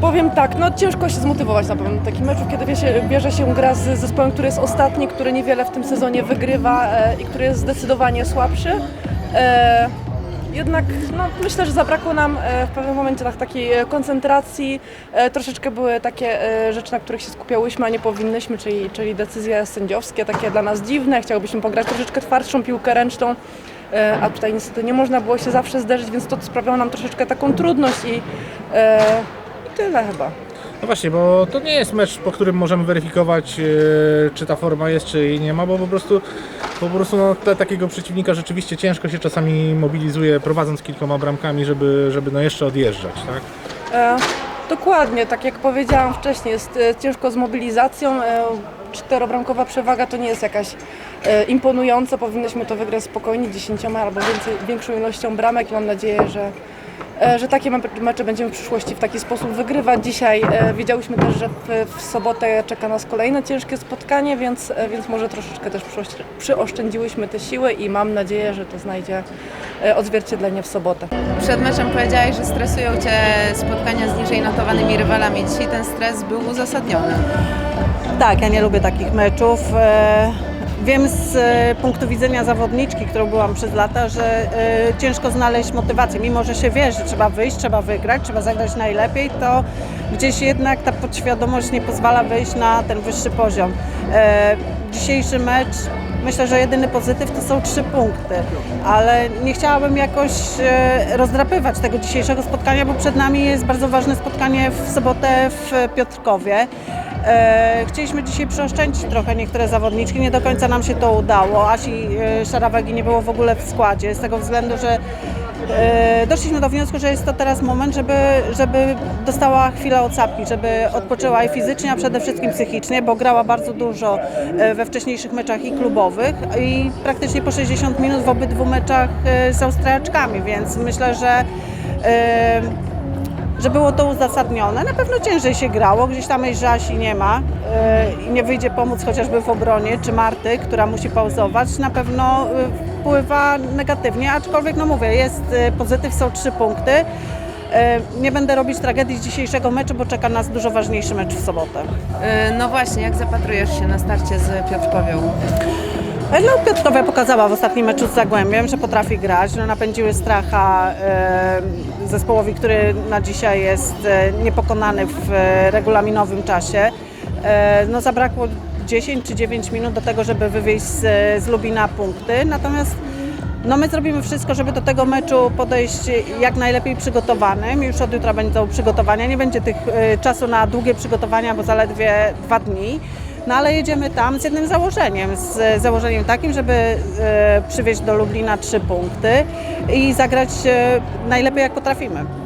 Powiem tak, no ciężko się zmotywować na pewno do takich meczów, kiedy wie się, bierze się gra z zespołem, który jest ostatni, który niewiele w tym sezonie wygrywa e, i który jest zdecydowanie słabszy. E, jednak no, myślę, że zabrakło nam e, w pewnym momencie tak, takiej e, koncentracji. E, troszeczkę były takie e, rzeczy, na których się skupiałyśmy, a nie powinnyśmy, czyli, czyli decyzje sędziowskie, takie dla nas dziwne. Chciałobyśmy pograć troszeczkę twardszą piłkę ręczną. E, a tutaj niestety nie można było się zawsze zderzyć, więc to sprawiało nam troszeczkę taką trudność i, e, tyle chyba. No właśnie, bo to nie jest mecz, po którym możemy weryfikować, e, czy ta forma jest, czy jej nie ma, bo po prostu, po prostu no, te, takiego przeciwnika rzeczywiście ciężko się czasami mobilizuje, prowadząc kilkoma bramkami, żeby, żeby no jeszcze odjeżdżać, tak? E, dokładnie, tak jak powiedziałam wcześniej, jest e, ciężko z mobilizacją. E, czterobramkowa przewaga to nie jest jakaś e, imponująca. Powinniśmy to wygrać spokojnie, dziesięcioma albo więcej, większą ilością bramek i mam nadzieję, że, że takie me- mecze będziemy w przyszłości w taki sposób wygrywać. Dzisiaj e, wiedziałyśmy też, że w, w sobotę czeka nas kolejne ciężkie spotkanie, więc, e, więc może troszeczkę też przyoszczę- przyoszczędziłyśmy te siły i mam nadzieję, że to znajdzie e, odzwierciedlenie w sobotę. Przed meczem powiedziałeś, że stresują Cię spotkania z niżej notowanymi rywalami. Dzisiaj ten stres był uzasadniony. Tak, ja nie lubię takich meczów. Wiem z e, punktu widzenia zawodniczki, którą byłam przez lata, że e, ciężko znaleźć motywację. Mimo, że się wie, że trzeba wyjść, trzeba wygrać, trzeba zagrać najlepiej, to gdzieś jednak ta podświadomość nie pozwala wyjść na ten wyższy poziom. E, Dzisiejszy mecz, myślę, że jedyny pozytyw to są trzy punkty, ale nie chciałabym jakoś e, rozdrapywać tego dzisiejszego spotkania, bo przed nami jest bardzo ważne spotkanie w sobotę w Piotrkowie. E, chcieliśmy dzisiaj przeoszczędzić trochę niektóre zawodniczki, nie do końca nam się to udało. Asi e, Szarawagi nie było w ogóle w składzie, z tego względu, że doszliśmy do wniosku, że jest to teraz moment, żeby, żeby dostała chwilę odsapki, żeby odpoczęła i fizycznie, a przede wszystkim psychicznie, bo grała bardzo dużo e, we wcześniejszych meczach i klubowych i praktycznie po 60 minut w obydwu meczach e, z Austriaczkami, więc myślę, że e, że było to uzasadnione. Na pewno ciężej się grało, gdzieś tam Żasi nie ma i nie wyjdzie pomóc chociażby w obronie, czy Marty, która musi pauzować, na pewno wpływa negatywnie, aczkolwiek no mówię, jest yy, pozytyw, są trzy punkty. Yy, Nie będę robić tragedii z dzisiejszego meczu, bo czeka nas dużo ważniejszy mecz w sobotę. Yy, No właśnie, jak zapatrujesz się na starcie z Piotrkowią? No, Piotrkowa pokazała w ostatnim meczu z Zagłębiem, że potrafi grać. No, napędziły stracha zespołowi, który na dzisiaj jest niepokonany w regulaminowym czasie. No, zabrakło 10 czy 9 minut do tego, żeby wywieźć z, z Lubina punkty. Natomiast no my zrobimy wszystko, żeby do tego meczu podejść jak najlepiej przygotowanym. Już od jutra będą przygotowania. Nie będzie tych e, czasu na długie przygotowania, bo zaledwie dwa dni. No ale jedziemy tam z jednym założeniem, z założeniem takim, żeby e, przywieźć do Lublina trzy punkty i zagrać e, najlepiej jak potrafimy.